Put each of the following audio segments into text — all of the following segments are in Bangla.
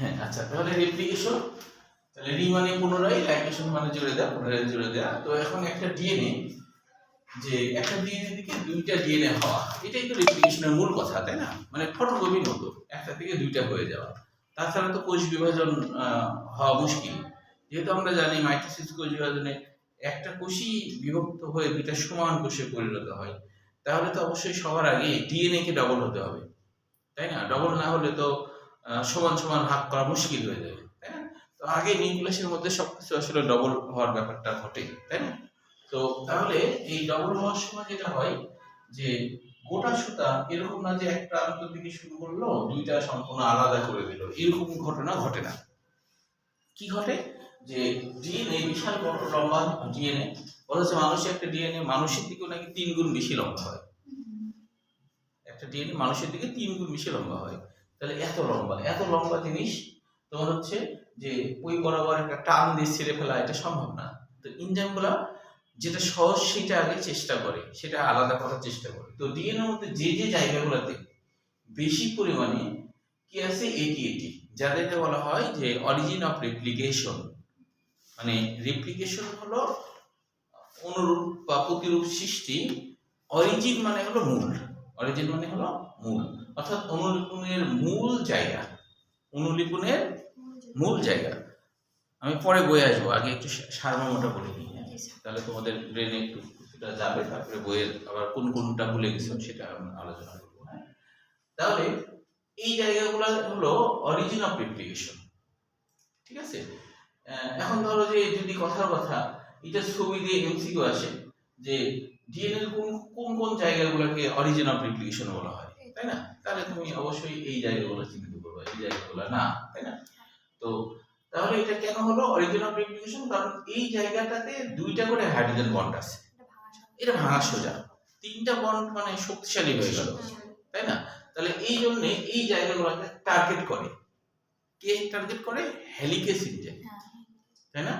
হ্যাঁ আচ্ছা তাহলে রেপ্লিকেশন তাহলে রি মানে পুনরায় লাইকেশন মানে জুড়ে দেওয়া পুনরায় জুড়ে দেওয়া তো এখন একটা ডিএনএ যে একটা ডিএনএ থেকে দুইটা ডিএনএ হওয়া, এটাই তো রেপ্লিকেশনের মূল কথা, তাই না? মানে ফটোকপির মতো একটা থেকে দুইটা হয়ে যাওয়া। তাছাড়া তো কোষ বিভাজন হওয়া মুশকিল। যেহেতু আমরা জানি মাইটোসিস কোষ বিভাজনে একটা কোষই বিভক্ত হয়ে দুইটা সমান কোষে পরিণত হয়, তাহলে তো অবশ্যই সবার আগে ডিএনএ কে ডবল হতে হবে, তাই না? ডবল না হলে তো সমান সমান ভাগ করা মুশকিল হয়ে যাবে, তাই না? তো আগে নিউক্লিয়াসের মধ্যে সবকিছু আসলে ডবল হওয়ার ব্যাপারটা ঘটে তাই না? তো তাহলে এই ডবল হওয়ার সময় যেটা হয়, যে গোটা সুতা এরকম না যে এক প্রান্ত থেকে শুরু করল, দুইটা সম্পূর্ণ আলাদা করে দিল, এরকম ঘটনা ঘটে না। কি ঘটে? যে ডিএনএ বিশাল বড়, লম্বা ডিএনএ বলেছে মানুষের একটা ডিএনএ মানুষের দিকেও নাকি তিন গুণ বেশি লম্বা হয়। একটা ডিএনএ মানুষের দিকে তিন গুণ বেশি লম্বা হয়। তাহলে এত লম্বা এত লম্বা জিনিস তোমার হচ্ছে যে ওই বরাবর একটা টান দিয়ে ছিঁড়ে ফেলা এটা সম্ভব না। তো ইঞ্জামগুলা যেটা সহজ সেটা আগে চেষ্টা করে, সেটা আলাদা করার চেষ্টা করে। তো ডিএনএর মধ্যে যে যে জায়গাগুলোতে বেশি পরিমাণে কি আছে? এটি এটি যাদেরকে বলা হয় যে অরিজিন অফ রেপ্লিকেশন মানে রেপ্লিকেশন হলো অনুরূপ বা প্রতিরূপ সৃষ্টি অরিজিন মানে হলো মূল। অরিজিন মানে হলো মূল। অর্থাৎ অনুলিপনের মূল জায়গা অনুলিপনের মূল জায়গা। আমি পরে বই আসব আগে একটু সারমর্মটা বলে নিই হ্যাঁ? তাহলে তোমাদের ব্রেনে একটু যাবে তারপরে বইয়ের আবার কোন কোনটা ভুলে গেছো সেটা আলোচনা করব হ্যাঁ। তাহলে এই জায়গাগুলো হলো অরিজিন অফ রেপ্লিকেশন ঠিক আছে? এখন ধরো যে যদি কথার কথা এটা ছবি দিয়ে এমসিকিউ আসে যে ডিএনএ কোন কোন কোন জায়গাগুলোকে অরিজিন অফ রেপ্লিকেশন বলা হয়? তাই না? তাহলে তুমি অবশ্যই এই জায়গাগুলো চিহ্নিত করবে, এই জায়গাগুলো, না? তাই না? তো তাহলে এটা কেন হলো? অরিজিন অফ রেপ্লিকেশন কারণ এই জায়গাটাতে দুইটা করে হাইড্রোজেন বন্ড আছে। এটা ভাঙা সোজা। তিনটা বন্ড মানে শক্তিশালী হয়ে গেল, তাই না? তাহলে এই জন্য এই জায়গাগুলোকে টার্গেট করে। কে টার্গেট করে? হেলিকেস ইঞ্জেন তাই না?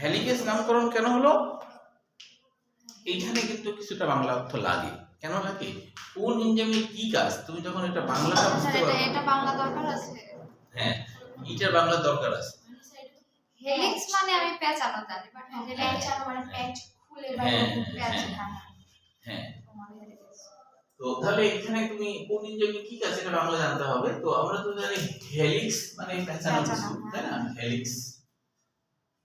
হেলিকেস নামকরণ কেন হলো? এইখানে কিন্তু কিছুটা বাংলা অর্থ লাগে। কেন লাগে কোন ইঞ্জামে কি কাজ? তুমি যখন এটা বাংলাটা বুঝতে পারো এটা বাংলা দরকার আছে। হ্যাঁ এটার বাংলা দরকার আছে। হেলিক্স মানে আমি পেঁচানো জানি বাট হ্যাঁ। পেঁচানো মানে প্যাচ খুলে হ্যাঁ, প্যাচ হ্যাঁ। হ্যাঁ। তোমার হেলিক্স। তো তাহলে এখানে তুমি কোন ইঞ্জামে কি কাজ এটা বাংলা জানতে হবে। তো আমরা তো জানি হেলিক্স মানে পেঁচানো কিছু তাই না? হেলিক্স।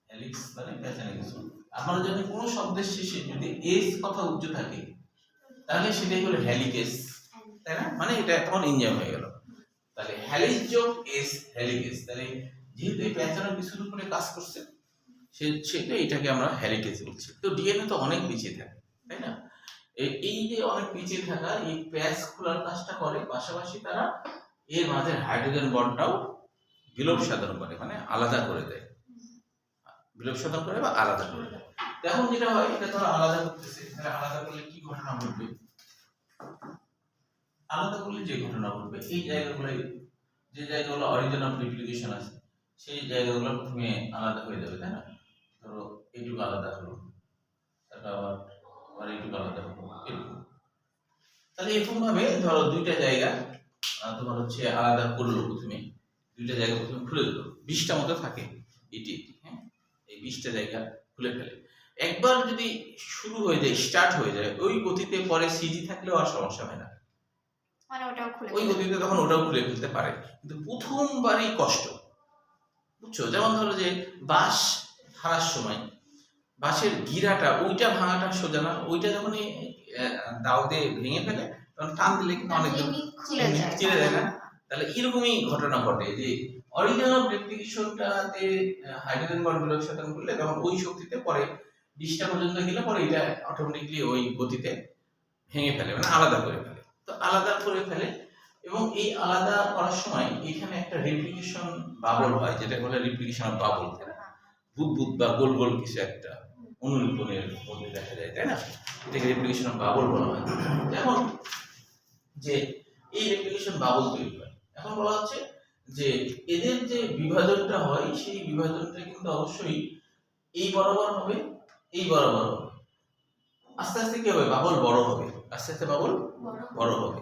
হেলিক্স মানে পেঁচানো কিছু। আমরা যদি কোনো শব্দের শেষে যদি এস কথা উচ্চ থাকে তাহলে সেটাই হলো হেলিকেস, তাই না? মানে এটা তখন ইঞ্জাম হয়ে গেল। তাহলে হ্যালিস যোগ এস হেলিকেস। তাহলে যেহেতু এই পেঁচানো কিছুর উপরে কাজ করছে, সে সেটা এটাকে আমরা হেলিকেস বলছি। তো ডিএনএ তো অনেক পিছিয়ে থাকে, তাই না? এই যে অনেক পিছিয়ে থাকা, এই প্যাচ খোলার কাজটা করে, পাশাপাশি তারা এর মাঝে হাইড্রোজেন বন্ডটাও বিলোপ সাধন করে মানে আলাদা করে দেয়। বিলোপ সাধন করে বা আলাদা করে দেয়। এখন যেটা হয়, এটা ধরো আলাদা করতেছে। আলাদা করলে কি ঘটনা ঘটবে? আলাদা করলে যে ঘটনা ঘটবে, এই জায়গাগুলো যে জায়গাগুলো অরিজিন অফ রিপ্লিকেশন আছে, সেই জায়গাগুলো প্রথমে আলাদা হয়ে যাবে তাই না? ধরো, এইটুকু আলাদা হলো। তারপর আবার আবার এইটুকু আলাদা হলো এরকম তাহলে এরকম ভাবে ধরো দুইটা জায়গা তোমার হচ্ছে আলাদা করল প্রথমে। দুইটা জায়গা প্রথমে খুলে দিল। বিশটা মতো থাকে এটি হ্যাঁ? এই বিশটা জায়গা খুলে ফেলে। একবার যদি শুরু হয়ে যায় স্টার্ট হয়ে যায়, ওই গতিতে পরে সিজি থাকলেও আর সমস্যা হয় না। মানে ওটাও খুলে ওই গতিতে তখন ওটাও খুলে ফেলতে পারে। কিন্তু প্রথমবারই কষ্ট। বুঝছ? যেমন ধরো যে বাঁশ হারার সময় বাঁশের গিরাটা ওইটা ভাঙাটা সোজা না। ওইটা যখন দাও দিয়ে ভেঙে ফেলে তখন টান দিলে কিন্তু অনেক খুলে যায় না? তাহলে। এরকমই ঘটনা ঘটে যে অরিজিনাল রেপ্লিকেশনটাতে হাইড্রোজেন বন্ড বিলোপসাধন করলে তখন ওই শক্তিতে পরে বিশটা পর্যন্ত গেলে পরে এটা অটোমেটিকলি ওই গতিতে ভেঙে ফেলে মানে আলাদা করে ফেলে। আলাদা করে ফেলে। এবং এই আলাদা করার সময় এখানে একটা রেপ্লিকেশন বাবল হয় যেটা বলে রেপ্লিকেশন অফ বাবল বুদবুদ বা গোল গোল কিছু একটা অনুলিপনের মধ্যে দেখা যায়, তাই না? এটাকে রেপ্লিকেশন অফ বাবল বলা হয়। যেমন যে এই রেপ্লিকেশন বাবল তৈরি হয়। এখন বলা হচ্ছে যে এদের যে বিভাজনটা হয়, সেই বিভাজনটা কিন্তু অবশ্যই এই বরাবর হবে, এই বরাবর হবে। আস্তে আস্তে কি হবে? বাবল বড় হবে। আস্তে আস্তে বাবল বড় হবে।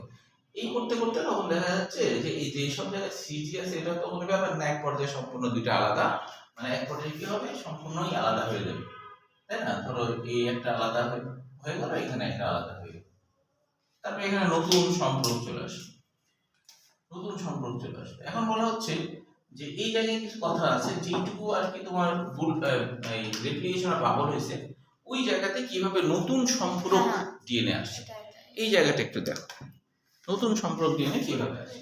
এই করতে করতে তখন দেখা যাচ্ছে যে এই যে সব জায়গায় সিজি আছে এটা তো কোনো ব্যাপার না এক পর্যায়ে সম্পূর্ণ দুইটা আলাদা। মানে এক পর্যায়ে কি হবে? সম্পূর্ণই আলাদা হয়ে যাবে। তাই না? ধরো এই একটা আলাদা হয়ে গেল এখানে একটা আলাদা হয়ে গেল। তারপরে এখানে নতুন সম্পর্ক চলে আসবে নতুন সম্পর্ক চলে আসবে এখন বলা হচ্ছে যে এই জায়গায় কিছু কথা আছে যেটুকু আর কি তোমার ভুল রেপ্লিকেশন বাবল হয়েছে ওই জায়গাতে কীভাবে নতুন সম্পর্ক। ডিএনএ আসে? এটাই। এই জায়গাটা একটু দেখো। নতুন সম্পর্ক দিয়ে কীভাবে আসে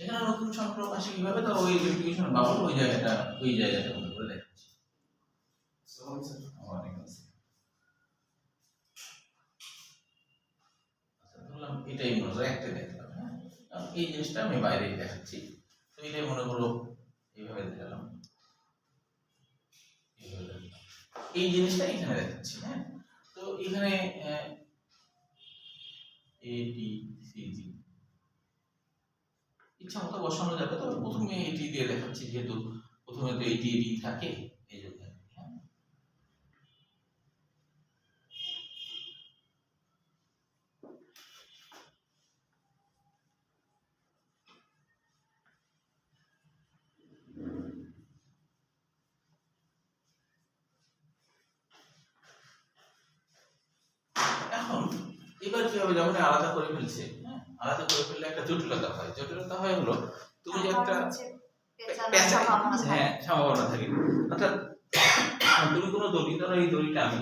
এখানে নতুন সম্পর্ক আসে কীভাবে? তো ওই রেপ্লিকেশন বাবল ওই জায়গাটা ওই জায়গাটা মনে করে দেখাচ্ছি ওয়ালাইকুম আসসালাম। আচ্ছা, ধরলাম এটাই মনে করো একটা দেখলাম হ্যাঁ এখন এই জিনিসটা আমি বাইরে দেখাচ্ছি এটাই মনে করো এইভাবে দেখালাম। এই জিনিসটা এখানে দেখাচ্ছি হ্যাঁ? তো এখানে এটি ইচ্ছা মতো বসানো যাবে, তবে প্রথমে এটি দিয়ে দেখাচ্ছি, যেহেতু প্রথমে তো এটি এটি থাকে এই জন্য আর কি, হ্যাঁ এখন এবার কি হবে যখন আলাদা করে ফেলছে আলাদা করে ফেললে একটা জটিলতা হয়। জটিলতা হয় হলো তুমি যে একটা। হ্যাঁ সম্ভাবনা থাকে। অর্থাৎ তুমি কোনো দড়ি ধরো এই দড়িটা আমি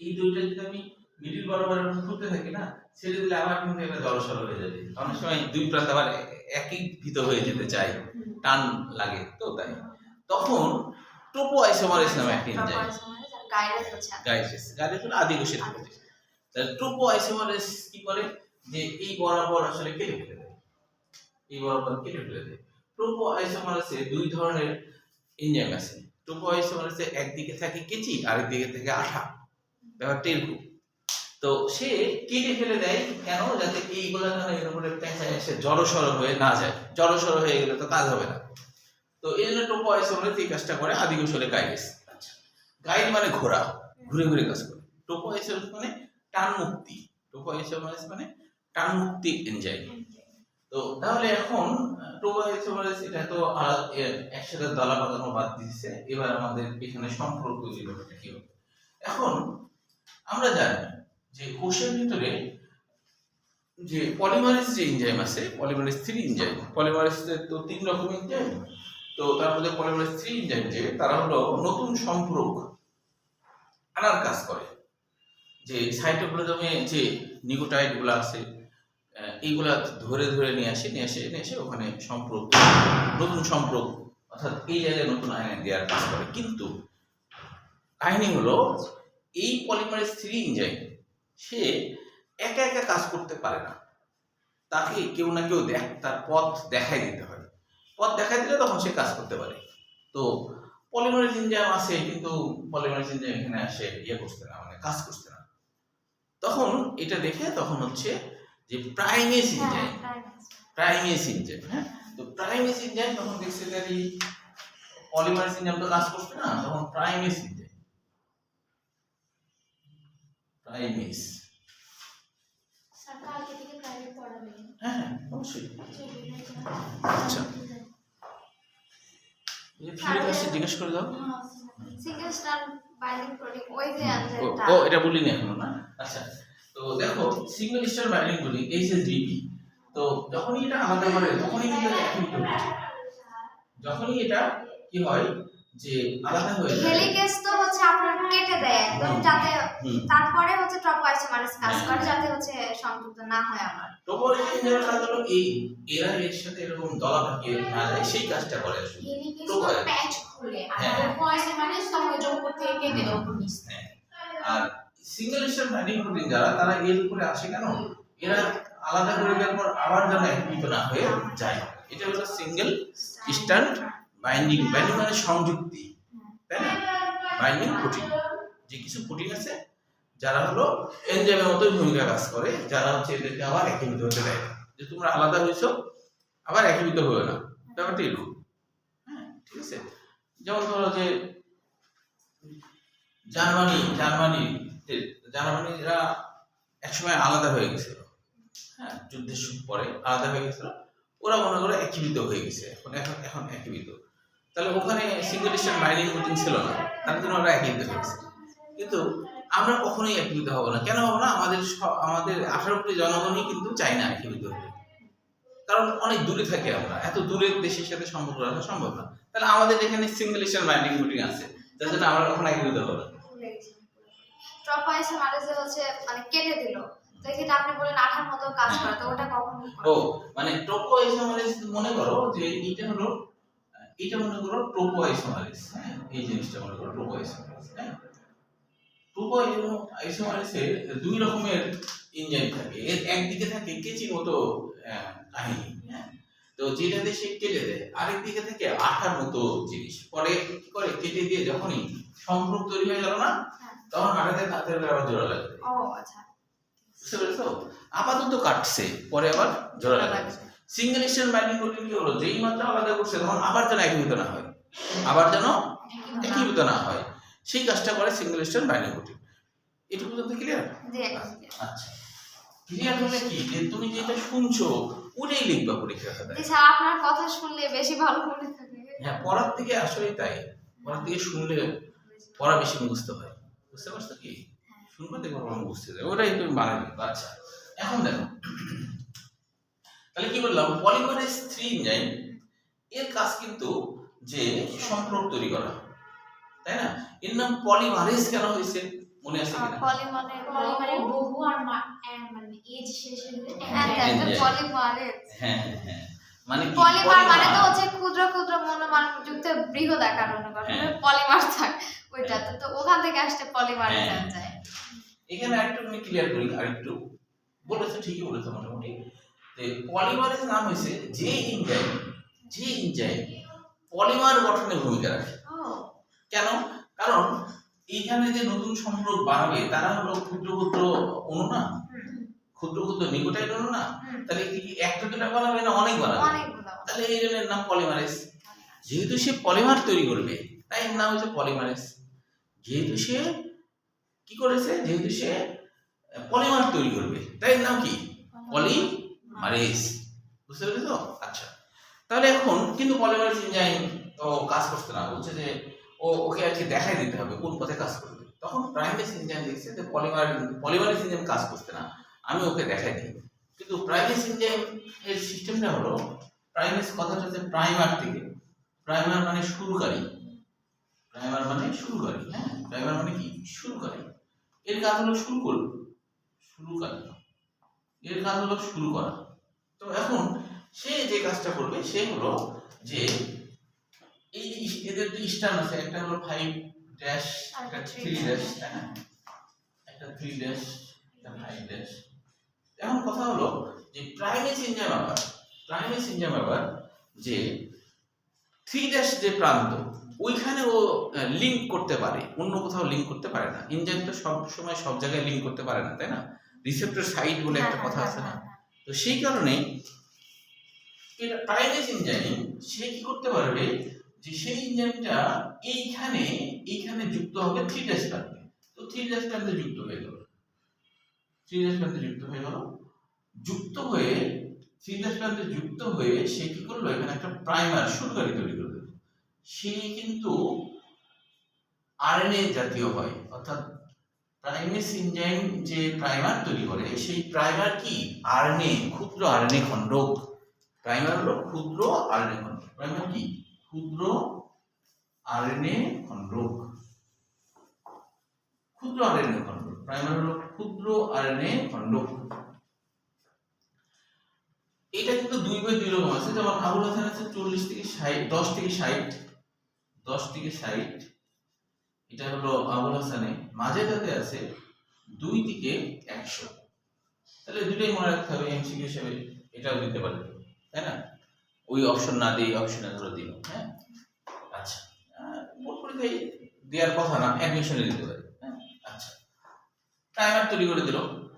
এই দড়িটা যদি আমি মিডিল বরাবর থাকি না ছেড়ে দিলে আবার কিন্তু এটা জড়সড় হয়ে যাবে। অনেক সময় দুই প্রান্ত আবার একই ভিত হয়ে যেতে চায় টান লাগে তো তাই। তখন টোপো গাইডেন্স হচ্ছে গাইডেস গাইডেস হলো আদি প্রতি তাহলে টোপো আইসোমারেস কি করে? যে এই বরাবর আসলে কেটে ফেলে দেয়। এই বরাবর কেটে ফেলে দেয়। টোপো আইসোমারেসে দুই ধরনের এনজাইম আছে। টোপো আইসোমারেসে একদিকে থাকে কেচি আরেকদিকে থাকে আঠা। ব্যাপারটা এরকম তো সে কেটে ফেলে দেয় কেন? যাতে এইগুলা যেন এর উপরে পেঁচায় এসে জড়সড় হয়ে না যায়। জড়সড় হয়ে গেলে তো কাজ হবে না। তো এই জন্য টোপো আইসোমারেস এই কাজটা করে আদি কোষলে গাইডেস। আচ্ছা। গাইড মানে ঘোরা ঘুরে ঘুরে কাজ করে। টোপো আইসোমারেস মানে টান মুক্তি টোপো আইসোমারেস মানে টান মুক্তি এনজাইম। তো তাহলে এখন টোপো আইসোমারেস এটা তো একসাথে দলা পাকানো বাদ দিচ্ছে এবার আমাদের এখানে সম্পর্ক যে ব্যাপারটা কি এখন আমরা জানি যে কোষের ভিতরে যে পলিমারেজ যে এনজাইম আছে, পলিমারেজ থ্রি এনজাইম, পলিমারেজ তো তিন রকম এনজাইম। তো তার মধ্যে পলিমারেজ থ্রি এনজাইম যে, তারা হলো নতুন সম্পর্ক আনার কাজ করে। যে সাইটোপ্লাজমে যে নিউক্লিওটাইডগুলো আছে এইগুলা ধরে ধরে নিয়ে আসে নিয়ে আসে, নিয়ে এসে ওখানে সম্পর্ক, নতুন সম্পর্ক, অর্থাৎ এই জায়গায় নতুন আয়ন দেওয়ার কাজ করে। কিন্তু কাহিনী হলো, এই পলিমারের থ্রি এনজাইম সে একা একা কাজ করতে পারে না। তাকে কেউ না কেউ দেখ, তার পথ দেখাই দিতে হয়। পথ দেখাই দিলে তখন সে কাজ করতে পারে। তো পলিমারেজ এনজাইম আছে, কিন্তু পলিমারেজ এনজাইম এখানে আসে ইয়ে করতে না মানে কাজ করতে তখন এটা দেখে তখন হচ্ছে যে প্রাইমেস হ্যাঁ guidance। প্রাইমেস এনজাইম হ্যাঁ? তো প্রাইমেস এনজাইম তখন দেখছে যে এই পলিমারেজ এনজাইম তো কাজ করছে না তখন প্রাইমেস এনজাইম প্রাইমেস হ্যাঁ হ্যাঁ অবশ্যই। আচ্ছা ফিরে কাছে জিজ্ঞেস করে দাও। সিঙ্গেল স্ট্যান্ড ও এটা বলিনি এখনও না? আচ্ছা তো দেখো সিঙ্গেল স্টার বাইলিং বলি এইচ এস ডিপি তো যখনই এটা আলাদা করে তখনই কিন্তু হবে যখনই এটা কি হয় যে আলাদা হয়ে যায়। হেলিকেজ তো হচ্ছে আপনার কেটে দেয় একদম যাতে তারপরে হচ্ছে ট্রপ আইসোমারেস কাজ করে যাতে হচ্ছে সংযুক্ত না হয় আমার। টোপোলজি কাজ হলো এই এরা এর সাথে এরকম দলা পাকিয়ে না যায় সেই কাজটা করে আসলে। হেলিকেজ প্যাচ খুলে। আর হ্যাঁ। মানে সময় করতে কেটে হ্যাঁ। আর সিঙ্গেল প্রোটিন যারা তারা এর উপরে আসে কেন? এরা আলাদা করে দেওয়ার পর আবার যেন একীভূত না হয়ে যায়। এটা হলো সিঙ্গেল স্ট্যান্ড বাইন্ডিং বাইন্ডিং মানে সংযুক্তি তাই না? বাইন্ডিং প্রোটিন যে কিছু প্রোটিন আছে যারা হলো এনজাইমের মতোই ভূমিকা কাজ করে যারা হচ্ছে এদেরকে আবার একীভূত হতে দেয়। যে তোমরা আলাদা হয়েছো আবার একীভূত হয়ে না। ব্যাপারটা এরকম। যেমন ধরো যে জার্মানি জার্মানি জার্মানিরা একসময় আলাদা হয়ে গেছিল। হ্যাঁ যুদ্ধের পরে আলাদা হয়ে গেছিল। ওরা মনে করো একীভূত হয়ে গেছে। এখন এখন এখন একীভূত। তাহলে ওখানে সিঙ্গেল স্টেট মাইনিং মিটিং ছিল না। তার জন্য একীভূত হয়ে গেছে। কিন্তু আমরা কখনোই একীভূত হব না। কেন হব না? আমাদের আমাদের আঠারো কোটি জনগণই কিন্তু চায় না একীভূত হতে। কারণ অনেক দূরে থাকি আমরা। এত দূরের দেশের সাথে সম্পর্ক রাখা সম্ভব না। তাহলে আমাদের এখানে সিঙ্গেল স্টেট মাইনিং মিটিং আছে। যার জন্য আমরা কখনো একীভূত হব না। মানে হচ্ছে মানে কেটে দিল। তো এক্ষেত্রে আপনি বলেন আঠার মতো কাজ করে। তো ওটা কখন? ও মানে টোপো মনে করো যে এইটা হলো এটা মনে করো টোপো আইসোমারিস হ্যাঁ? এই জিনিসটা মনে করো টোপো আইসোমারিস হ্যাঁ? টোপো আইসোমারিসের দুই রকমের ইঞ্জিন থাকে। এর একদিকে থাকে কেচির মতো কাহিনী হ্যাঁ? তো যেটাতে সে কেটে দেয় আরেক দিকে থেকে আঠার মতো জিনিস। পরে কি করে? কেটে দিয়ে যখনই সম্পর্ক তৈরি হয়ে গেল না হ্যাঁ। তখন হাটাতে হাতের আবার জোড়া লাগবে। ও আচ্ছা। বুঝতে পেরেছ? আপাতত কাটছে পরে আবার জোড়া লাগবে। সিঙ্গেল স্টেল বাইন্ডিং করলে কি হলো? যেই মাত্রা আলাদা করছে তখন আবার যেন একীভূত না হয়। আবার যেন একীভূত না হয়। সেই কাজটা করে সিঙ্গেল স্টেল বাইন্ডিং করতে। এটুকু পর্যন্ত ক্লিয়ার। আচ্ছা। ক্লিয়ার হলে কি? যে তুমি যেটা শুনছো ওটাই লিখবা পরীক্ষা খাতায়। জি আপনার কথা শুনলে বেশি ভালো মনে থাকে। হ্যাঁ পড়ার থেকে আসলেই তাই। পড়ার থেকে শুনলে পড়া বেশি মুখস্থ হয়। বুঝতে পারছ কি? শুনবা দেখব মুখস্থ যায়। ওটাই তুমি বানাই আচ্ছা এখন দেখো। তাহলে কি বললাম? পলিমারেজ থ্রি ইঞ্জাইন এর কাজ কিন্তু যে সম্পর্ক তৈরি করা। তাই না? এর নাম পলিমারেজ কেন হয়েছে? মনে আছে কিনা? মানে পলিমারে বহু আর মানে এজ শেষে দিলে হ্যাঁ পলিমারেজ। হ্যাঁ হ্যাঁ। মানে পলিমার মানে তো হচ্ছে ক্ষুদ্র ক্ষুদ্র মনোমান যুক্ত বৃহৎ আকার হ্যাঁ। পলিমার থাক ওইটা তো। ওখান থেকে আসতে পলিমারেজ হ্যাঁ। যায়। এখানে আরেকটু আমি ক্লিয়ার করি আরেকটু। বলেছে ঠিকই বলেছে মোটামুটি। পলিমারেজ নাম হয়েছে যে ইঞ্জাইম যে ইঞ্জাইম পলিমার গঠনে ভূমিকা রাখে। কেন? কারণ এইখানে যে নতুন সম্পর্ক বানাবে তারা হলো ক্ষুদ্র ক্ষুদ্র অণু না? ক্ষুদ্র ক্ষুদ্র নিকোটাইড অণু না? তাহলে কি একটা দুটা বানাবে না অনেক বানাবে তাহলে এই জন্য নাম পলিমারেজ। যেহেতু সে পলিমার তৈরি করবে তাই এর নাম হচ্ছে পলিমারেজ। যেহেতু সে কি করেছে? যেহেতু সে পলিমার তৈরি করবে তাই এর নাম কি? পলিমারেজ বুঝতে পেরেছ? আচ্ছা। তাহলে এখন কিন্তু পলিমারেজ ইঞ্জাইন ও কাজ করতে না, বলছে যে ও, ওকে আর কি দেখাই দিতে হবে কোন পথে কাজ করবে। তখন প্রাইমেস ইঞ্জাইন দেখছে যে পলিমার পলিমারেজ ইঞ্জাইন কাজ করতে না, আমি ওকে দেখাই দিই। কিন্তু প্রাইমেস ইঞ্জাইন এর সিস্টেমটা হলো প্রাইমেস কথাটা হচ্ছে প্রাইমার থেকে। প্রাইমার মানে শুরুকারী। প্রাইমার মানে শুরুকারী হ্যাঁ? প্রাইমার মানে কি? শুরুকারী। এর কাজ হলো শুরু করবে শুরুকারী এর কাজ হলো শুরু করা। তো এখন সে যে কাজটা করবে সে হলো যে এই এদের দুই স্টার আছে একটা হলো ফাইভ ড্যাশ একটা থ্রি ড্যাশ একটা থ্রি ড্যাশ একটা ফাইভ ড্যাশ এখন কথা হলো যে প্রাইমেস ইঞ্জাম আবার প্রাইমেস ইঞ্জাম আবার যে থ্রি ড্যাশ যে প্রান্ত ওইখানে ও লিংক করতে পারে অন্য কোথাও লিঙ্ক করতে পারে না। ইঞ্জাইম তো সব সময় সব জায়গায় লিঙ্ক করতে পারে না তাই না? রিসেপ্টর সাইড বলে একটা হ্যাঁ, কথা হ্যাঁ, আছে না? হ্যাঁ, তো সেই কারণে এটা প্রাইমেস ইঞ্জাইম সে কি করতে পারবে যে সেই ইঞ্জাইমটা এইখানে এইখানে যুক্ত হবে থ্রি ড্যাশ প্রান্তে তো থ্রি ড্যাশ প্রান্তে যুক্ত হয়ে গেল। থ্রি ড্যাশ প্রান্তে যুক্ত হয়ে গেল। যুক্ত হয়ে থ্রি ড্যাশ প্রান্তে যুক্ত হয়ে সে কি করল? এখানে একটা প্রাইমার শুরুকারী তৈরি করে দিল। সে কিন্তু আরএনএ জাতীয় হয়, অর্থাৎ প্রাইমেস ইঞ্জাইম যে প্রাইমার তৈরি করে, সেই প্রাইমার কি? আরএনএ ক্ষুদ্র আরএনএ খণ্ডক প্রাইমার হলো ক্ষুদ্র আরএনএ খণ্ডক প্রাইমার কি? ক্ষুদ্র আরএনএ খণ্ডক ক্ষুদ্র আরএনএ খণ্ডক প্রাইমার হলো ক্ষুদ্র আরএনএ খণ্ডক এটা কিন্তু দুই বাই দুই রকম আছে। যেমন আবুল হাসান আছে চল্লিশ থেকে ষাট, দশ থেকে ষাট, দশ থেকে ষাট। এটা হলো আবুল হাসানে। মাঝে তাতে আছে দুই দিকে একশো। তাহলে দুটোই মনে রাখতে হবে এমসিকিউ হিসেবে এটাও দিতে পারে তাই না? ওই অপশন না দিয়ে অপশনে ধরে দিল হ্যাঁ? আচ্ছা। বোর্ড পরীক্ষায় দেওয়ার কথা না অ্যাডমিশনে দিতে পারে হ্যাঁ? আচ্ছা। টাইমার তৈরি করে দিল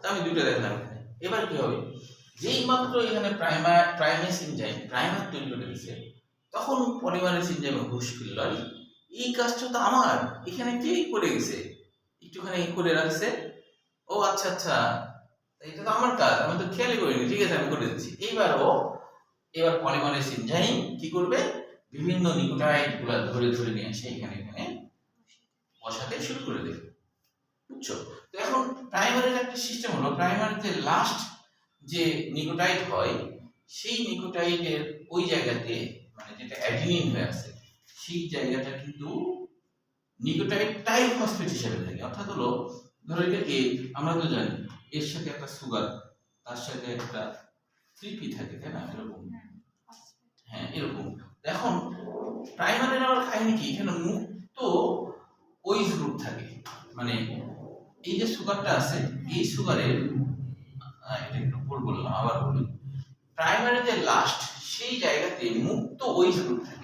আমি দুইটা দেখলাম এখানে। এবার কি হবে? যেই মাত্র এখানে প্রাইমার প্রাইমেস ইনজাইম প্রাইমার তৈরি করে দিচ্ছে তখন পলিমারেস ইনজাইমে হুশ ফিরল এই কাজটা তো আমার, এখানে কে করে গেছে? একটুখানি করে রাখছে। ও আচ্ছা আচ্ছা এটা তো আমার কাজ, আমি তো খেয়ালই করিনি। ঠিক আছে, আমি করে দিচ্ছি। এইবার ও, এবার পলিমারেজ এনজাইম কি করবে? বিভিন্ন নিউক্লিওটাইডগুলা ধরে ধরে নিয়ে এসে এখানে এখানে বসাতে শুরু করে দেবে। বুঝছ? তো এখন প্রাইমারির একটা সিস্টেম হলো, প্রাইমারিতে লাস্ট যে নিউক্লিওটাইড হয়, সেই নিউক্লিওটাইডের ওই জায়গাতে মানে যেটা অ্যাডিনিন হয়ে আছে সেই জায়গাটা কিন্তু নিউক্লিওটাইড টাইফসফেট হিসেবে থাকে। অর্থাৎ হলো ধরো এটা এ আমরা তো জানি এর সাথে একটা সুগার তার সাথে একটা থ্রিপি থাকে তাই না? এরকম। হ্যাঁ এরকম। এখন প্রাইমারির আবার কাহিনী কি? এখানে মুক্ত ওইস গ্রুপ থাকে। মানে এই যে সুগারটা আছে এই সুগারের এটা একটু ভুল বললাম আবার বলি। প্রাইমারি যে লাস্ট সেই জায়গাতে মুক্ত ওইস গ্রুপ থাকে।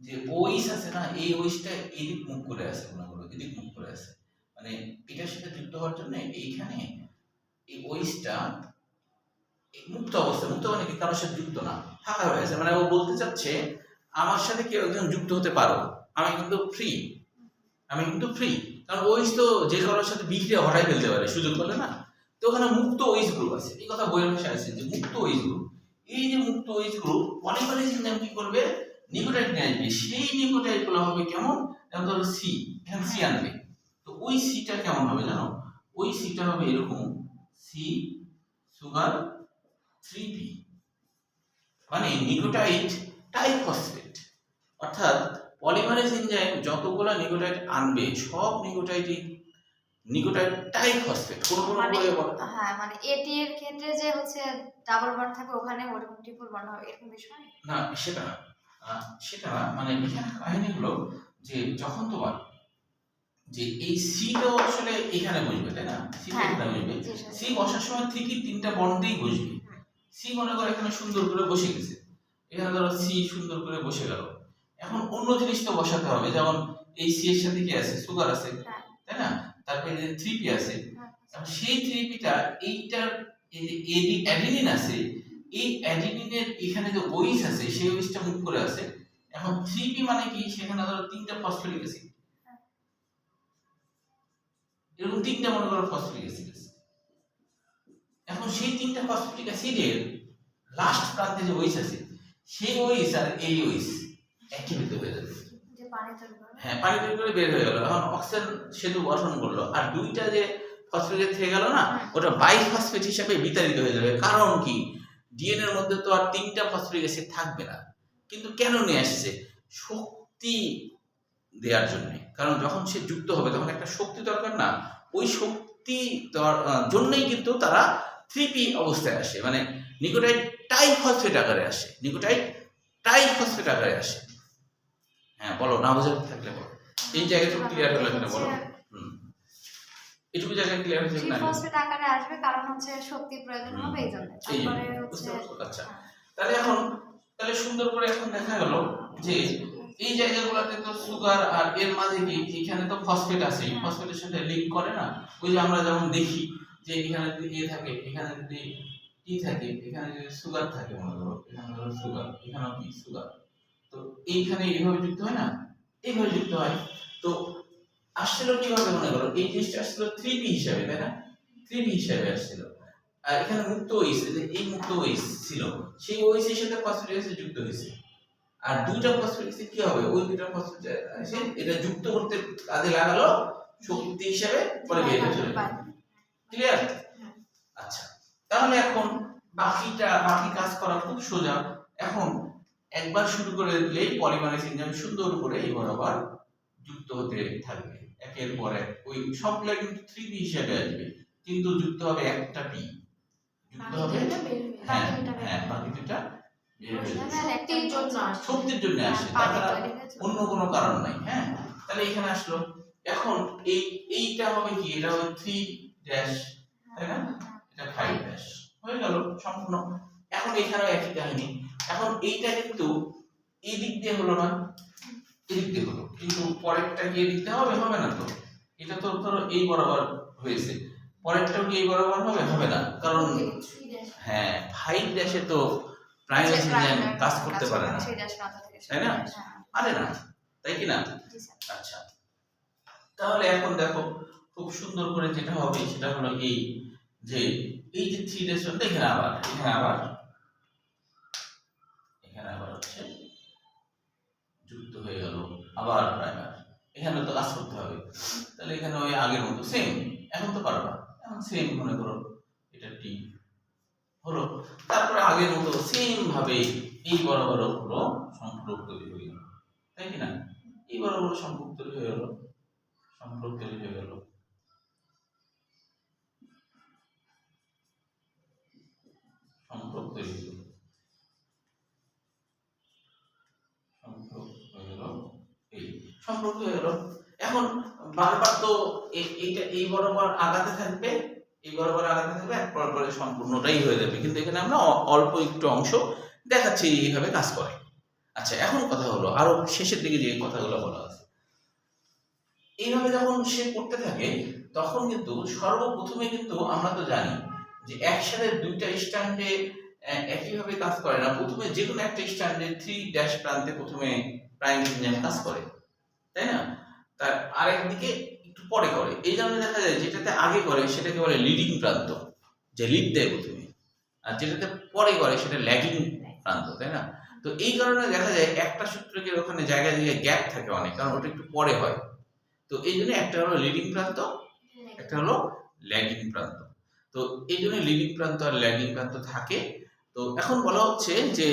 যে ওইস আছে না, এই ওইসটা এদিক মুখ করে আছে করো, এদিক মুখ করে আছে। মানে এটার সাথে যুক্ত হওয়ার জন্য এইখানে এই ওইসটা মুক্ত অবস্থা মুক্ত মানে কারোর সাথে যুক্ত না, ফাঁকা হয়ে আছে। মানে ও বলতে চাচ্ছে, আমার সাথে কেউ একজন যুক্ত হতে পারো। আমি কিন্তু ফ্রি আমি কিন্তু ফ্রি কারণ ওইস তো যে কারোর সাথে বিক্রিয়া হটাই ফেলতে পারে, সুযোগ পেলে না। তো ওখানে মুক্ত ওইস গ্রুপ আছে। এই কথা বইয়ের ভাষায় আছে যে মুক্ত ওইস গ্রুপ এই যে মুক্ত ওইস গ্রুপ পলিমারেজ এনজাইম কি করবে নিকোটাইড নিয়ে আসবে সেই নিকোটাইডগুলো হবে কেমন? যেমন ধরো সি এখানে সি আনবে। তো ওই সিটা কেমন হবে জানো? ওই সিটা হবে এরকম সি সুগার থ্রি পি মানে নিকোটাইড টাইফসফেট অর্থাৎ পলিমারেজ এনজাইম যতগুলো নিকোটাইড আনবে সব নিকোটাইডই নিকোটাইড টাইফসফেট কোন কোন বলো হ্যাঁ মানে এটি এর ক্ষেত্রে যে হচ্ছে ডাবল বন্ড থাকে ওখানে ওরকম ট্রিপল বন্ড হবে এরকম বিষয়? না সেটা না। সেটা মানে এখানে কাহিনী হলো যে যখন তোমার যে এই সিটা আসলে এখানে বসবে তাই না? সি হ্যাঁ, এখানে বসবে। সি বসার সময় ঠিকই তিনটা বন্ডেই বসবে। সি মনে করো এখানে সুন্দর করে বসে গেছে। এখানে ধরো সি সুন্দর করে বসে গেল। এখন অন্য জিনিস তো বসাতে হবে যেমন এই সি এর সাথে কি আছে? সুগার আছে হ্যাঁ। তাই না? তারপরে যে থ্রি পি আছে। হ্যাঁ। সেই থ্রি পিটা এইটার এই যে এডি অ্যাডিনিন আছে এই অ্যাডিনিনের এখানে যে ওইস আছে সেই ওইসটা মুভ করে আছে এখন থ্রি পি মানে কি? সেখানে ধরো তিনটা ফসফরিক অ্যাসিড এরকম তিনটা মনে করো ফসফরিক অ্যাসিড আছে। এখন সেই তিনটা ফসফরিক অ্যাসিডের লাস্ট প্রান্তে যে ওইস আছে সেই ওইস আর এই ওইস একীভূত হয়ে যাবে। হ্যাঁ পানি তৈরি করে বের হয়ে গেল। এখন অক্সিজেন সেতু গঠন করল। আর দুইটা যে ফসফেট থেকে গেল না ওটা বাই ফসফেট হিসাবে বিতাড়িত হয়ে যাবে। কারণ কি? ডিএনএ এর মধ্যে তো আর তিনটা ফসফরিক অ্যাসিড থাকবে না। কিন্তু কেন নিয়ে আসছে? শক্তি দেওয়ার জন্য। কারণ যখন সে যুক্ত হবে, তখন একটা শক্তি দরকার না। ওই শক্তি জন্যই কিন্তু তারা থ্রিপি অবস্থায় আসে। মানে নিকোটাইড টাইফসফেট আকারে আসে। নিকোটাইড টাইফসফেট আকারে আসে। হ্যাঁ বলো, না বোঝা থাকলে বলো। এই জায়গাটা ক্লিয়ার হলো বলো। এটুকু জায়গা ক্লিয়ার হয়েছে না ফসফেট আকারে আসবে কারণ হচ্ছে শক্তি প্রয়োজন হবে এই জন্য তারপরে হচ্ছে আচ্ছা হ্যাঁ। তাহলে এখন তাহলে সুন্দর করে এখন দেখা গেল যে এই জায়গাগুলোতে তো সুগার আর এর মাঝে কি এখানে তো ফসফেট আছে। ফসফেটের সাথে লিঙ্ক করে না? ওই যে আমরা যেমন দেখি যে এখানে যদি এ থাকে এখানে যদি টি থাকে এখানে যদি সুগার থাকে মনে করো এখানে ধরো সুগার এখানেও কি সুগার তো এইখানে এইভাবে যুক্ত হয় না? এইভাবে যুক্ত হয়। তো আসছিল কীভাবে মনে করো? এই জিনিসটা আসছিল থ্রি পি হিসাবে, তাই না? থ্রি পি হিসাবে আসছিল। আর এখানে মুক্ত ওইস এই এই মুক্ত ওইস ছিল, সেই ওইসের সাথে ফসফেট যুক্ত হয়েছে। আর দুইটা ফসফেট কি হবে? ওই দুইটা ফসফেট এটা যুক্ত করতে কাজে লাগালো, শক্তি হিসাবে পরে বের হয়ে চলে ক্লিয়ার আচ্ছা তাহলে এখন বাকিটা, বাকি কাজ করা খুব সোজা। এখন একবার শুরু করে দিলেই পলিমারেজ এনজাইম সুন্দর করে এবার আবার যুক্ত হতে থাকবে। একের পর এক। ওই সবগুলো কিন্তু থ্রি পি হিসাবে আসবে। কিন্তু যুক্ত হবে একটা পি যুক্ত হবে এটা বের হয়ে হ্যাঁ বাকি দুটা শক্তির জন্য আসে। শক্তির তাছাড়া হয়ে অন্য কোনো কারণ নাই হ্যাঁ? তাহলে এখানে আসলো। এখন এই এইটা হবে কি? এটা হবে থ্রি ড্যাশ তাই না? এটা ফাইভ ড্যাশ হয়ে গেল সম্পূর্ণ। এখন এখানেও একই কাহিনী। এখন এইটা কিন্তু এই দিক দিয়ে হলো না। দিয়ে হলো। কিন্তু পরেরটা কি দিয়ে হবে হবে না তো? এটা তো ধরো এই বরাবর হয়েছে। পরেরটাও কি এই বরাবর হবে? হবে না। কারণ হ্যাঁ ফাইভ ড্যাশে তো প্রাইমারি সিজন কাজ করতে পারে না। ড্যাশ তাই না? হ্যাঁ, পারে না তাই কি না? আচ্ছা। তাহলে এখন দেখো খুব সুন্দর করে যেটা হবে সেটা হলো এই যে এই যে থ্রি ডেস এখানে আবার এখানে আবার এখানে আবার হচ্ছে যুক্ত হয়ে গেল আবার প্রাইমার এখানে তো কাজ করতে হবে। তাহলে এখানে ওই আগের মতো সেম এখন তো পারবা এখন সেম মনে করো, এটা টি হলো। তারপরে আগের মতো সেম ভাবে এই বরাবর হলো সম্পর্ক তৈরি হয়ে গেল। তাই কি না? এই বরাবর সম্পর্ক তৈরি হয়ে গেল। সম্পর্ক তৈরি হয়ে গেল। সম্পর্ক তৈরি হয়ে গেল সম্পর্ক হয়ে গেল এই সম্পর্ক গেল। এখন বারবার তো এই- এইটা, এই বরাবর আগাতে থাকবে, এই বরাবর আগাতে থাকবে, এক পরে সম্পূর্ণটাই হয়ে যাবে। কিন্তু এখানে আমরা অল্প একটু অংশ দেখাচ্ছি এইভাবে কাজ করে। আচ্ছা এখন কথা হলো, আরও শেষের দিকে যে কথাগুলো বলা আছে এইভাবে যখন সে করতে থাকে, তখন কিন্তু সর্বপ্রথমে কিন্তু আমরা তো জানি যে একসাথে দুইটা স্ট্যান্ডে একইভাবে কাজ করে না। প্রথমে যে কোনো একটা স্ট্যান্ডে থ্রি ড্যাশ প্রান্তে প্রথমে প্রাইম ইঞ্জিন কাজ করে। তাই না? তার আরেকদিকে একটু পরে করে। এই জন্য দেখা যায় যেটাতে আগে করে সেটাকে বলে লিডিং প্রান্ত, যে লিড দেয় প্রথমে। আর যেটাতে পরে করে সেটা ল্যাগিং প্রান্ত, তাই না? তো এই কারণে দেখা যায় একটা সূত্রকে ওখানে জায়গায় জায়গায় গ্যাপ থাকে অনেক, কারণ ওটা একটু পরে হয়। তো এই জন্য একটা হলো লিডিং প্রান্ত, একটা হলো ল্যাগিং প্রান্ত। তো এই জন্য লিডিং প্রান্ত আর ল্যাগিং প্রান্ত থাকে। তো এখন বলা হচ্ছে যে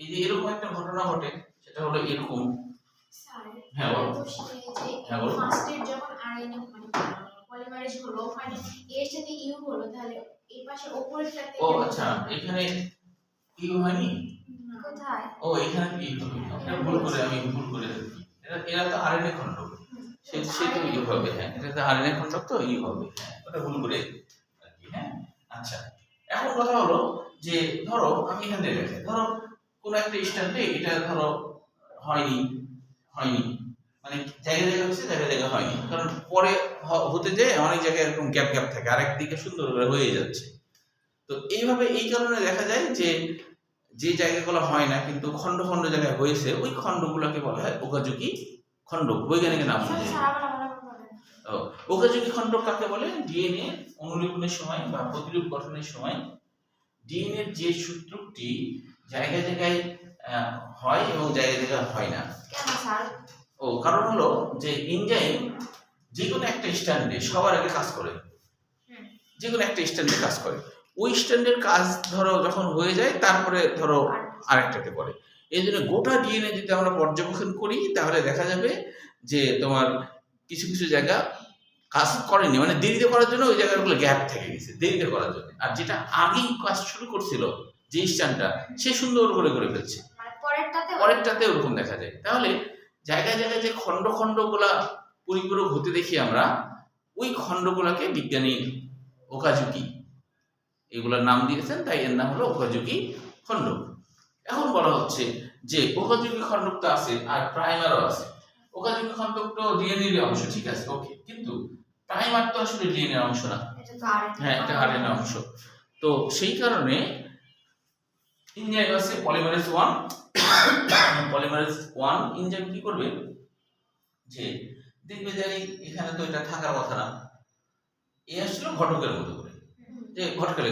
এই যে এরকম একটা ঘটনা ঘটে, সেটা হলো এরকম। হ্যাঁ, বলো। তো হ্যাঁ। ফার্স্টের যখন আরএনএ মানে পলিমারেজ হলো ওখানে এর সাথে ইউ হলো তাহলে এই পাশে ওপরেরটাতে ও আচ্ছা এখানে কি হয়নি? কোথায়? ও এখানে কি হবে এটা ভুল করে আমি ভুল করে এরা এরা তো আরএনএ খণ্ড সে সে তো ই হবে হ্যাঁ। এটা তো আরএনএ খণ্ড তো ই হবে হ্যাঁ। ওটা ভুল করে আর কি হ্যাঁ। আচ্ছা এখন কথা হলো যে ধরো আমি এখান থেকে ধরো কোনো একটা স্ট্যান্ডে এটা ধরো হয়নি। হয়নি। মানে জায়গা জায়গা হচ্ছে জায়গা জায়গা হয়নি। কারণ পরে হতে যায় অনেক জায়গায় এরকম গ্যাপ গ্যাপ থাকে আরেক দিকে সুন্দর করে হয়ে যাচ্ছে। তো এইভাবে এই কারণে দেখা যায় যে যে জায়গাগুলো হয় না কিন্তু খণ্ড খণ্ড জায়গায় হয়েছে ওই খণ্ডগুলোকে বলা হয় ওকাজুকি খণ্ড বৈজ্ঞানিক নাম ও, ওকাজুকি খণ্ড কাকে বলে? ডিএনএ অনুলিপনের সময় বা প্রতিরূপ গঠনের সময়। ডিএনএর যে সূত্রটি জায়গায় জায়গায় হয় এবং জায়গায় জায়গায় হয় না। ও কারণ হলো যে ইঞ্জাইম যে কোনো একটা স্ট্যান্ডে সবার আগে কাজ করে। যে কোনো একটা স্ট্যান্ডে কাজ করে। ওই স্ট্যান্ডের কাজ ধরো যখন হয়ে যায় তারপরে ধরো আরেকটাতে করে। এই জন্য গোটা ডিএনএ যদি আমরা পর্যবেক্ষণ করি তাহলে দেখা যাবে যে তোমার কিছু কিছু জায়গা কাজ করেনি। মানে দেরিতে করার জন্য ওই জায়গাগুলো গ্যাপ থেকে গেছে দেরিতে করার জন্য। আর যেটা আগেই কাজ শুরু করছিল যে স্ট্যান্ডটা সে সুন্দর করে করে ফেলছে। পরেরটাতে ওরকম দেখা যায়। তাহলে জায়গায় জায়গায় যে খণ্ড খণ্ডগুলা পরিপূরক হতে দেখি আমরা ওই খণ্ডগুলাকে বিজ্ঞানী ওকাজুকি এগুলোর নাম দিয়েছেন তাই এর নাম হলো ওকাজুকি খণ্ডক এখন বলা হচ্ছে যে ওকাজুকি খণ্ডক তো আছে আর প্রাইমারও আছে। ওকাজুকি খণ্ডক তো ডিএনএর অংশ ঠিক আছে ওকে। কিন্তু প্রাইমার তো আসলে ডিএনএর অংশ না। হ্যাঁ এটা আরএনএ অংশ। তো সেই কারণে আছে পলিমারেজ ওয়ান পলিমারেজ ওয়ান কি করবে? যে দেখবে যে এখানে তো এটা থাকার কথা না। এ আসছিল ঘটকের মতো করে। যে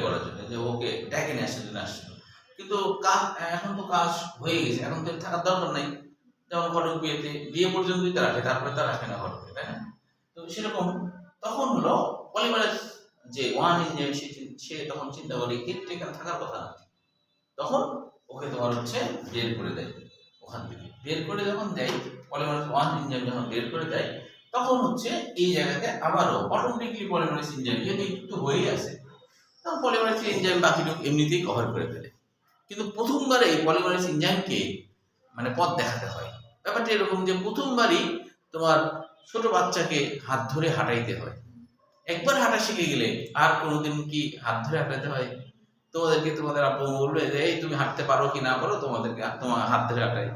করার জন্য, যে ওকে নিয়ে আসার জন্য আসছিল কিন্তু কাজ, এখন তো কাজ হয়ে গেছে, এখন তো থাকার দরকার নাই। যেমন ঘটক বিয়েতে বিয়ে পর্যন্তই তো রাখে তারপরে তো রাখে না ঘটকে, তাই না? তো সেরকম। তখন হলো পলিমারেজ যে ওয়ান ইঞ্জিন সে তখন চিন্তা করে এর তো এখানে থাকার কথা না। তখন ওকে তোমার হচ্ছে বের করে দেয় ওখান থেকে। বের করে যখন দেয়, পলিমারেজ ওয়ান ইঞ্জিন যখন বের করে দেয়, তখন হচ্ছে এই জায়গাতে আবারও অটোমেটিকলি পলিমারেজ ইঞ্জিন যেহেতু একটু হয়েই আছে, তখন পলিমারেজ এনজাইম বাকিটুকু এমনিতেই কভার করে ফেলে। কিন্তু প্রথমবারে এই পলিমারেজ এনজাইমকে মানে পথ দেখাতে হয়। ব্যাপারটা এরকম যে প্রথমবারই তোমার ছোট বাচ্চাকে হাত ধরে হাঁটাইতে হয়। একবার হাঁটা শিখে গেলে আর কোনোদিন কি হাত ধরে হাঁটাতে হয়? তোমাদেরকে তোমাদের আব্বু বলবে যে, এই তুমি হাঁটতে পারো কি না পারো তোমাদেরকে তোমার হাত ধরে হাঁটাই,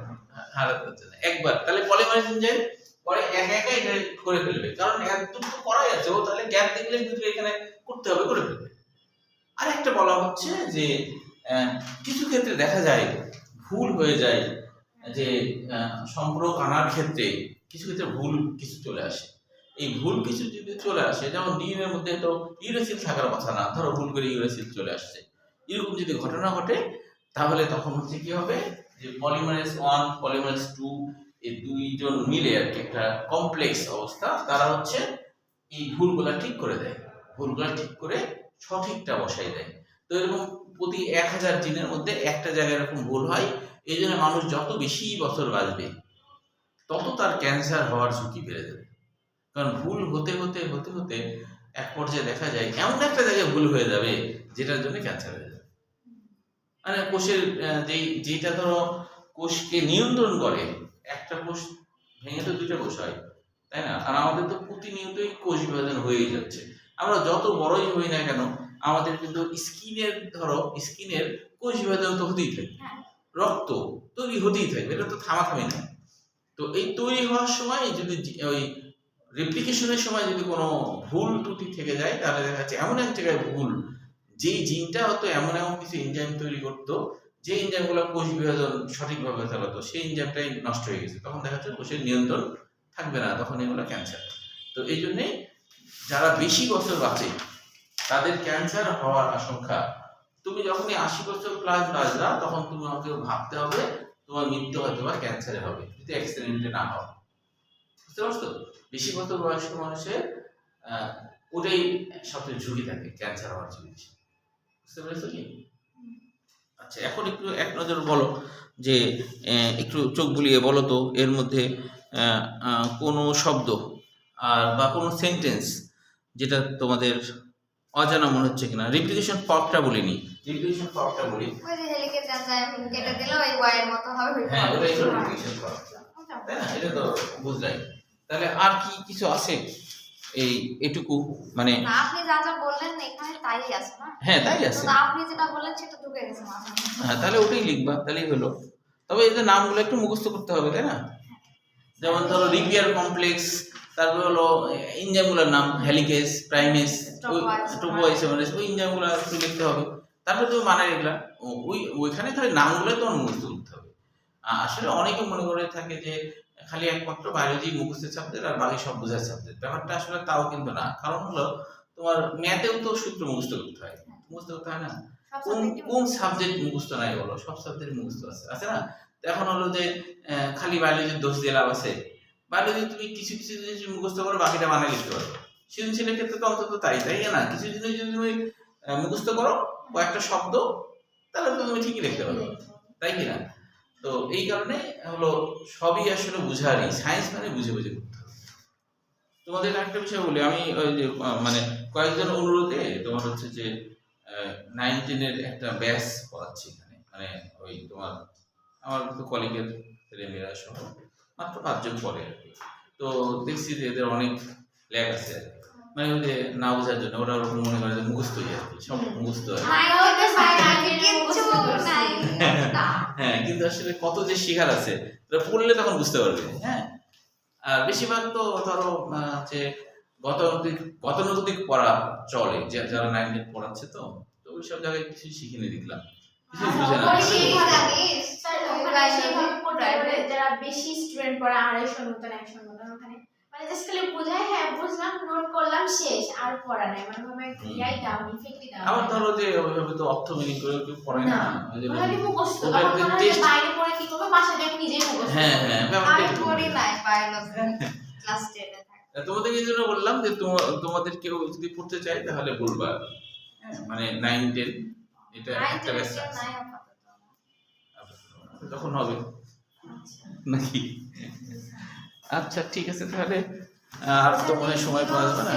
হাঁটাতে হচ্ছে না। একবার, তাহলে পলিমারেজ এনজাইম পরে একা একা এটা করে ফেলবে। কারণ একদম তো করাই আছে, ও তাহলে গ্যাপ দেখলে কিন্তু এখানে করতে হবে, করে ফেলবে। আর একটা বলা হচ্ছে যে কিছু ক্ষেত্রে দেখা যায়, ভুল হয়ে যায়, যে সম্পর্ক আনার ক্ষেত্রে কিছু ক্ষেত্রে ভুল কিছু চলে আসে। এই ভুল কিছু যদি চলে আসে, যেমন ডিএনএর মধ্যে তো ইউরেসিল থাকার কথা না, ধরো ভুল করে ইউরেসিল চলে আসছে। এরকম যদি ঘটনা ঘটে, তাহলে তখন হচ্ছে কি হবে? যে পলিমারেজ ওয়ান পলিমারেজ টু এই দুইজন মিলে আর কি একটা কমপ্লেক্স অবস্থা, তারা হচ্ছে এই ভুলগুলা ঠিক করে দেয়। ভুলগুলা ঠিক করে সঠিকটা বসাই দেয়। তো এরকম প্রতি এক হাজার জিনের মধ্যে একটা জায়গায় এরকম ভুল হয়, এই জন্য মানুষ যত বেশি বছর বাঁচবে, তত তার ক্যান্সার হওয়ার ঝুঁকি বেড়ে যাবে। কারণ ভুল হতে হতে হতে হতে এক পর্যায়ে দেখা যায়, এমন একটা জায়গায় ভুল হয়ে যাবে, যেটার জন্য ক্যান্সার হয়ে যাবে। মানে কোষের যেই যেটা ধরো কোষকে নিয়ন্ত্রণ করে একটা কোষ ভেঙে তো দুইটা কোষ হয় তাই না? আর আমাদের তো প্রতিনিয়তই কোষ বিভাজন হয়েই যাচ্ছে। আমরা যত বড়ই হই না কেন আমাদের কিন্তু স্কিনের ধরো স্কিনের কোষ বিভাজন তো হতেই থাকে হ্যাঁ। রক্ত তৈরি হতেই থাকবে এটা তো থামাথামি না। তো এই তৈরি হওয়ার সময় যদি ওই রেপ্লিকেশনের সময় যদি কোনো ভুল ত্রুটি থেকে যায় তাহলে দেখা যাচ্ছে এমন এক জায়গায় ভুল যেই জিনটা হতো এমন এমন কিছু এনজাইম তৈরি করতো, যে এনজাইমগুলো কোষ বিভাজন সঠিকভাবে চালাতো, সেই এনজাইমটাই নষ্ট হয়ে গেছে। তখন দেখা যাচ্ছে কোষের নিয়ন্ত্রণ থাকবে না, তখন এগুলো ক্যান্সার তো এই জন্যে যারা বেশি বছর বাঁচে, তাদের ক্যান্সার হওয়ার আশঙ্কা। তুমি যখনই আশি বছর প্লাস বাঁচবা, তখন তুমি আমাকে ভাবতে হবে, তোমার মৃত্যু হয়তো বা ক্যান্সারে হবে, যদি অ্যাক্সিডেন্টে না হয় বুঝতে পারছ? বেশি বছর বয়স্ক মানুষের ওটাই সবচেয়ে ঝুঁকি থাকে ক্যান্সার হওয়ার ঝুঁকি বুঝতে পেরেছ কি? আচ্ছা এখন একটু এক নজর বলো যে একটু চোখ বুলিয়ে বলো তো এর মধ্যে কোনো শব্দ আর বা কোনো সেন্টেন্স যেটা তোমাদের অজানা মনে হচ্ছে কিনা? রিপ্লিকেশন ফর্কটা বলিনি। রিপ্লিকেশন ফর্কটা বলি। ওই যে হেলিকেজ এনজাইম কেটে দিলে ওই ওয়াইয়ের মতো হবে। হ্যাঁ ওটাই রিপ্লিকেশন ফর্ক তাই না? এটা তো বুঝলাই। তাহলে আর কি কিছু আছে? এই এটুকু মানে আপনি যা যা বললেন এখানে তাই আছে না? হ্যাঁ তাই আছে। আপনি যেটা বললেন সেটা ঢুকে গেছে হ্যাঁ তাহলে ওটাই লিখবা তাহলেই হলো। তবে এদের নামগুলো একটু মুখস্থ করতে হবে তাই না? যেমন ধরো রিপিয়ার কমপ্লেক্স তারপর হলো ইঞ্জামগুলোর নাম হেলিকেস প্রাইমেস. টোপোয়াইসোমারেস ওই ইঞ্জামগুলো একটু লিখতে হবে। তারপরে তুমি মানে এগুলা ও- ওই ওইখানে খালি নামগুলো তোমার মুখস্থ করতে হবে। আসলে অনেকে মনে করে থাকে যে খালি একমাত্র বায়োলজি মুখস্থের সাবজেক্ট আর বাকি সব বোঝার সাবজেক্ট ব্যাপারটা আসলে তাও কিন্তু না। কারণ হলো তোমার ম্যাথেও তো সূত্র মুখস্থ করতে হয়। মুখস্থ করতে হয় না? কোন কোন সাবজেক্ট মুখস্থ নাই বলো? সব সাবজেক্ট মুখস্থ আছে। আছে না? এখন হলো যে খালি বায়োলজির দোষ দিয়ে লাভ আছে। বায়োলজি তুমি কিছু কিছু জিনিস মুখস্থ করো বাকিটা বানাই লিখতে পারো। সৃজনশীলের ক্ষেত্রে তো অন্তত তাই তাই না? কিছু জিনিস যদি তুমি মুখস্থ করো কয়েকটা শব্দ তাহলে তো তুমি ঠিকই লিখতে পারো তাই কি না? তো এই কারণে হলো সবই আসলে বুঝারই সায়েন্স মানে বুঝে বুঝে করতে হবে। তোমাদের একটা বিষয় বলি, আমি ওই যে মানে কয়েকজন অনুরোধে তোমার হচ্ছে যে নাইন টেনের একটা ব্যাচ পড়াচ্ছি এখানে। মানে ওই তোমার, আমার তো কলিগের ছেলেমেয়েরা সহ, মাত্র পাঁচজন পড়ে আর কি। তো দেখছি যে এদের অনেক ল্যাগ আছে মানে ওই যে না বোঝার জন্য, ওরা ওরকম মনে করে যে মুখস্থই আর কি, সব মুখস্থ কিন্তু আসলে কত যে শিকার আছে পড়লে তখন বুঝতে পারবে হ্যাঁ? আর বেশিরভাগ তো ধরো যে গতানুগতিক গতানুগতিক পড়া চলে যে যারা নাইন টেন পড়াচ্ছে তো তো ওই সব জায়গায় কিছু শিখিনি দেখলাম। কিছু বুঝে না। ওই সেই জানিস স্যার, ওই ওখানে প্রায় সেইভাবে করতে হবে private। যারা বেশি স্টুডেন্ট পড়া আড়াইশোর মতন একশোর বোঝায় হ্যাঁ বুঝলাম নোট করলাম শেষ আর পড়া নাই। মানে ভাবে হুম। ইয়াই দাও ইফেক্টই দাও আবার ধরো যে ওইভাবে তো অর্থ মিনিং করে কেউ না। ওখানে মুখস্থ। test- বাইরে পড়ে কি করব? বাসায় নিজেই মুখস্থ হ্যাঁ হ্যাঁ আমি পড়ি নাই বায়োলজি ক্লাস 10 এ তোমাদের এই জন্য বললাম যে তোমা- তোমাদের কেউ যদি পড়তে চায় তাহলে বলবা। হ্যাঁ। মানে নাইন টেন এটা একটা আপাতত। তখন হবে। নাকি? আচ্ছা ঠিক আছে তাহলে আর তো মনে সময় পাওয়া যাবে না।